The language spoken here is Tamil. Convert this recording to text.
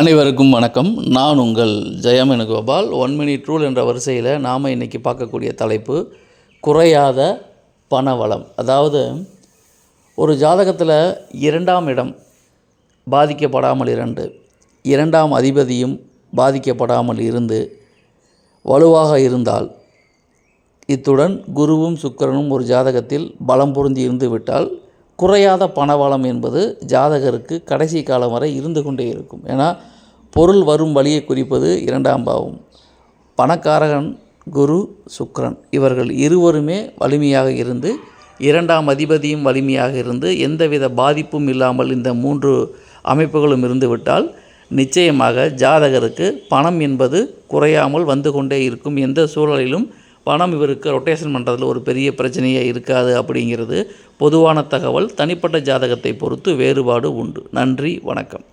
அனைவருக்கும் வணக்கம். நான் உங்கள் ஜெயமேனுகோபால் ஒன் மினிட் ரூல் என்ற வரிசையில் நாம் இன்றைக்கி பார்க்கக்கூடிய தலைப்பு குறையாத பணவளம். அதாவது ஒரு ஜாதகத்தில் இரண்டாம் இடம் பாதிக்கப்படாமல் இரண்டு இரண்டாம் அதிபதியும் பாதிக்கப்படாமல் இருந்து வலுவாக இருந்தால் இத்துடன் குருவும் சுக்கரனும் ஒரு ஜாதகத்தில் பலம் பொருந்தி இருந்து விட்டால் குறையாத பணவளம் என்பது ஜாதகருக்கு கடைசி காலம் வரை இருந்து கொண்டே இருக்கும். ஏன்னா பொருள் வரும் வழியை குறிப்பது இரண்டாம் பாவம். பணக்காரகன் குரு சுக்ரன் இவர்கள் இருவருமே வலிமையாக இருந்து இரண்டாம் அதிபதியும் வலிமையாக இருந்து எந்தவித பாதிப்பும் இல்லாமல் இந்த மூன்று அமைப்புகளும் இருந்துவிட்டால் நிச்சயமாக ஜாதகருக்கு பணம் என்பது குறையாமல் வந்து கொண்டே இருக்கும் எந்த சூழலிலும் பணம் இவருக்கு ரொட்டேஷன் பண்ணுறதுல ஒரு பெரிய பிரச்சனையே இருக்காது அப்படிங்கிறது பொதுவான தகவல். தனிப்பட்ட ஜாதகத்தை பொறுத்து வேறுபாடு உண்டு. நன்றி. வணக்கம்.